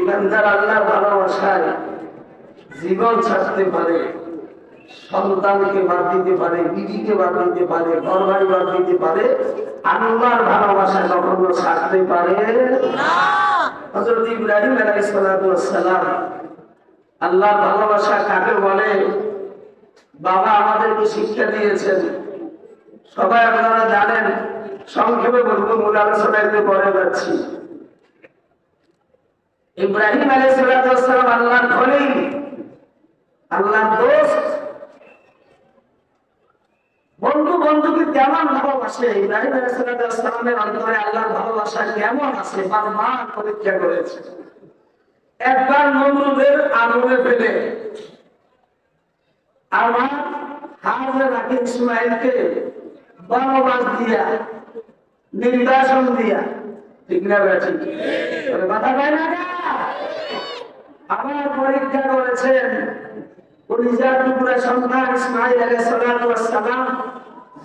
ইমানদার আল্লাহ ভালোবাসায় জীবন ছাড়তে পারে, সন্তানকে বাদ দিতে পারে, বিবিকে বাদ দিতে পারে, ঘরবাড়ি বাদ দিতে পারে, আল্লাহর ভালোবাসা কখনো ছাড়তে পারে হজরত ইব্রাহিম আলাইহিস সালাম আল্লাহর ভালোবাসা কাকে বলে? বাবা আমাদেরকে শিক্ষা দিয়েছেন। সবাই আপনারা জানেন, সংক্ষেপে বলব, মূল আলোচনা একটু পরে যাচ্ছি। ইব্রাহিম আলাইসালাম আল্লাহর খলিল, আল্লাহর দোস্ত। বন্ধু বন্ধুকে কেমন ভালোবাসে? ইব্রাহিম আলাইসালামের অন্তরে আল্লাহর ভালোবাসা কেমন আছে? বারবার পরীক্ষা করেছে। একবার নমরুদের আগুনে ফেলে। আমার হাজরা রাখি ইসমাইলকে বনবাস দিয়া, নির্বাসন দিয়া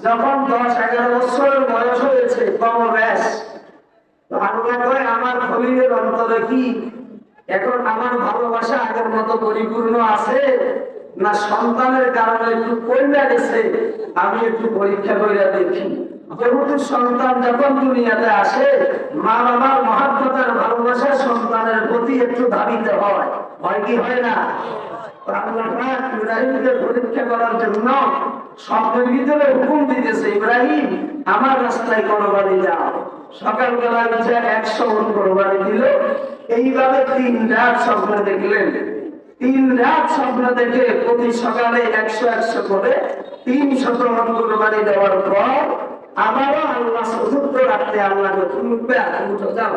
যখন দশ, এগারো বছর বয়স হয়েছে কম ব্যাস আমার খলিলের অন্তরে কি? এখন আমার ভালোবাসা আগের মতো পরিপূর্ণ আছে? না সন্তানের কারণে একটু গেছে আমি একটু পরীক্ষা করে দেখি। যেহেতু সন্তান, যখন দুনিয়াতে আসে, মা বাবার মহাত্মতার ভালোবাসা সন্তানের প্রতি একটু ধাবিত হয়। হয় কি হয় না? সকালবেলা উঠে একশো কোরবানি দিল। এইভাবে তিন রাত স্বপ্ন দেখলেন। তিন রাত স্বপ্ন দেখে প্রতি সকালে একশো একশো করে তিন শত কোরবানি দেওয়ার পর আবারও আল্লাহ চতুর্থ রাখতে আল্লাহকে তুমি উঠে যাও।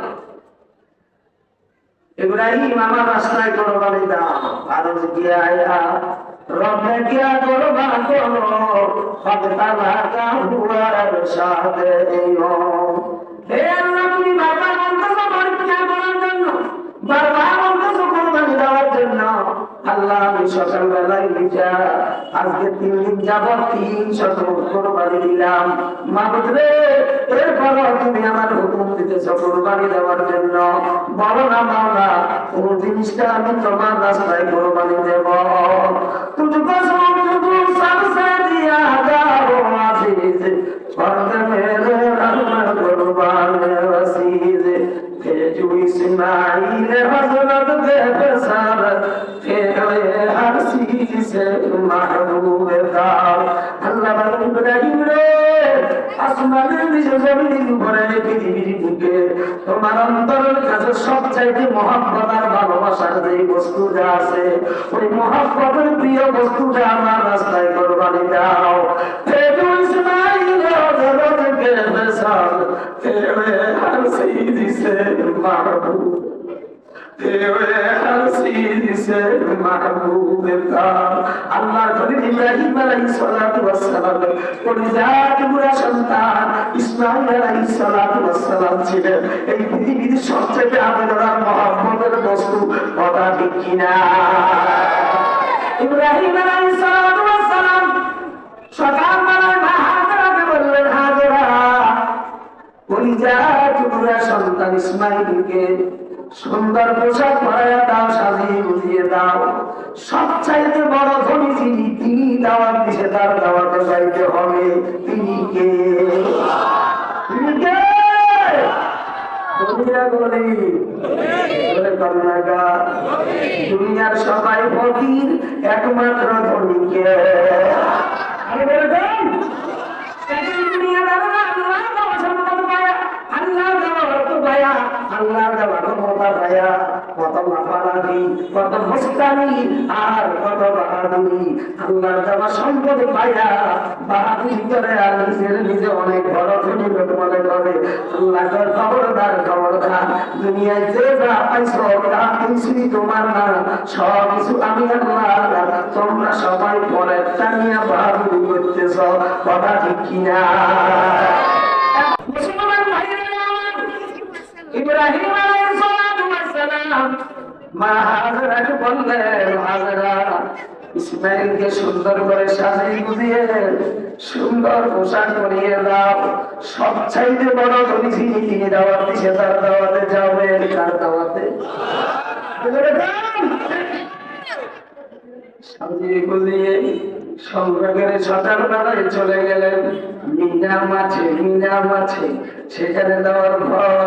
ইব্রাহিম আমার রাস্তায় কোরবানি দাও। আরও গিয়া আয়া রবে গিয়া কোরবান করো। ফতলা কা হুয়ার সাথে হে করলাম সকালবেলায় নিজা আজকে তিন দিন যাব তিন শত কোরবানি দিলাম। মানুষ রে এরপরও তুমি আমার হুকুম দিতেছ কোরবানি দেওয়ার জন্য। বলো না মাওলা, কোন জিনিসটা আমি তোমার রাস্তায় কোরবানি দেব? তুজকো সমুদ্র সারসে দিয়া যাও আজিজ। পর্দে মেরে রান্না কোরবানি আসিজ। ভেজু ইসমাইল হযরত দেব সার से महबूब दाव अल्लाह बन इब्राहिम रे আসমানের নিচে জমিনের উপরে পৃথিবীর বুকে তোমার অন্তরের কাছে সবচাইতে মহাব্বত আর ভালোবাসার যে বস্তুটা আছে ওই মহাব্বতের প্রিয় বস্তুটা আমার রাস্তায় কোরবানি দাও ফেটু ইসমাইল হযরত কে বেসাল তেরে হর সিদি সে মাহবুব তেরে হর সিদি সে মাহবুব আল্লাহ খলিল ইব্রাহিম আলাইহিস সালাতু ওয়াস সালাম পরিজাত বুড়া সন্তান ইসমাইল আলাইহিস সালাতু ওয়াস সালাম সুন্দর পোশাক পরাইয়া দাও, সাজিয়ে বুঝিয়ে দাও। সবচাইতে বড় ধনী যিনি, তিনি দাওয়াত দিছে, তার দাওয়াতে যাইতে হবে। তিনি কে? দুনিয়ার সবাই ফকির, একমাত্র ধনীকে আল্লাহ দেওয়া সম্পদ পায়া, আল্লাহ দেওয়া কত কত আর কত বাহাদুরি। আল্লাহ দেওয়া সম্পদ বাহাদুরি করে আর নিজের নিজে অনেক বড় লোক মনে করে। আল্লাহ কর খবরদার, দুনিয়ায় যে যা তা কিছুই তোমার না। সব কিছু আমি আল্লাহ তোমরা সবাই পরে টানিয়া বাহাদুরি করতেছ, কথা ঠিক কিনা। ইব্রাহিম মা হাজরাকে বললেন সুন্দর করে সাজিয়ে সুন্দর পোশাক পরিয়ে দাও। বড় দাওয়াত কার দাওয়াতে? সাজিয়ে গুজিয়ে সংগ্রামের সকাল বেলায় চলে গেলেন। মিনা মাছে মিনা মাছে, সেখানে দেওয়ার পর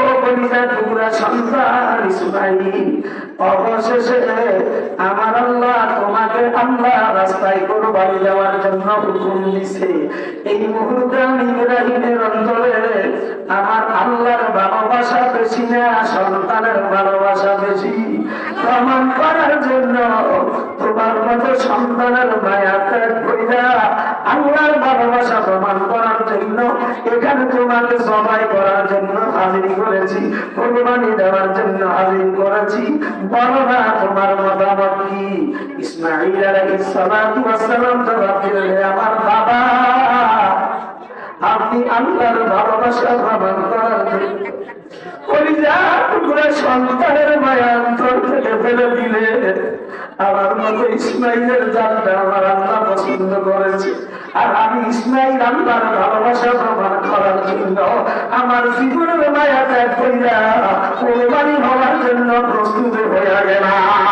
কলিজা টুকরা সন্তান ইসমাইল, অবশেষে আমার আল্লাহ তোমাকে আল্লাহ রাস্তায় কোরবানি দেওয়ার জন্য হুকুম দিছে। এই মুহূর্তে আমি ইব্রাহিমের অন্তরে আমার আল্লাহর ভালোবাসা বেশি না, সন্তানের ভালোবাসা বেশি। প্রমাণ করার জন্য তোমার মতো সন্তানের মায়া ভালোবাসা প্রমাণ করার জন্য এখানে তোমাকে সবাই করার জন্য হাজির করেছি, কোরবানি দেওয়ার জন্য হাজির করেছি। বলো না, তোমার মতামত কি? ইসমাইল আলাইহিস জবাব দিলেন আমার বাবা, আপনি আল্লাহর ভালোবাসা প্রমাণ করার জন্য সন্তানের মায়া অন্তর থেকে ফেলে দিলে মতো ইসমাইলের জাতটা আমার আল্লাহ পছন্দ করেছে। আর আমি ইসমাইল আল্লাহর ভালোবাসা প্রমাণ করার জন্য আমার জীবনের মায়া ত্যাগ করিয়া কোরবানি হওয়ার জন্য প্রস্তুত হয়ে গেলাম।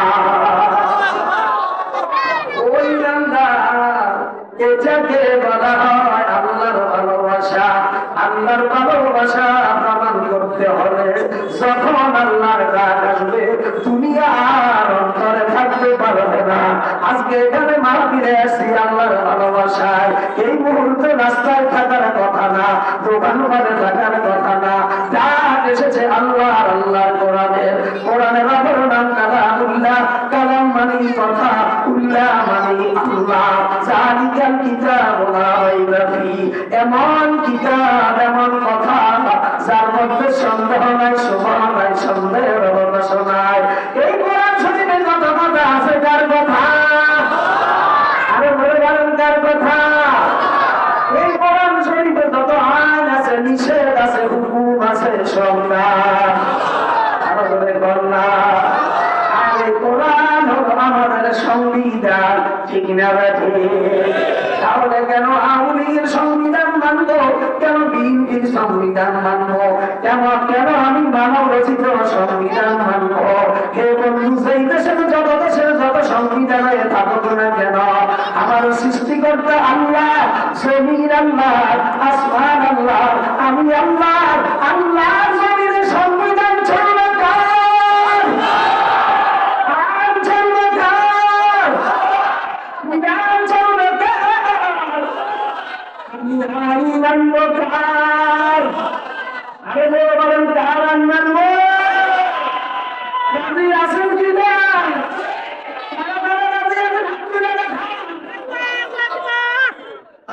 এখানে মাহফিলে আসি আল্লাহর ভালোবাসায়। এই মুহূর্তে রাস্তায় থাকার কথা না, দোকান ঘরে থাকার কথা না। ডাক এসেছে আল্লাহ কোরআনের। কোরআনের নাম কালাম কথা উল্লাহ আল্লাহ। কিতাব এমন কিতাব, এমন কথা যার মধ্যে সন্দেহ নাই সমান নাই অবকাশ নাই। এই কোরআন শরীফে যত কথা আছে কার কার কথা। এই কোরআন শরীফে যত আইন আছে, নিষেধ আছে, হুকুম আছে সব না। এই কোরআন হলো আমাদের সংবিধান, ঠিক না তাহলে কেন আউলির সংবিধান মানবো? কেন বিএনপির সংবিধান মানবো? কেন কেন আমি মানব রচিত সংবিধান মানবো? হে বন্ধু সংবিধান হয়ে থাকুক কেন? আমার সৃষ্টিকর্তা আল্লাহ জমির আল্লাহ, আসমান আল্লাহ, আমি আল্লাহ আল্লাহ জমির সংবিধান চলবে কার? আইন চলবে কার?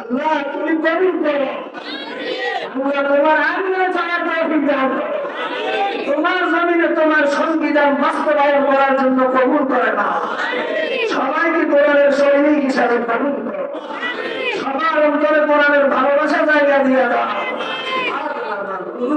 আল্লাহ, তুমি কবুল করো। তোমার আমিও চলার তৌফিক তোমার জমিনে তোমার সংবিধান বাস্তবায়ন করার জন্য কবুল করে না সবাইকে কোরআনের সৈনিক হিসাবে কবুল করো। সবার অন্তরে কোরআনের ভালোবাসা জায়গা দিয়ে দাও।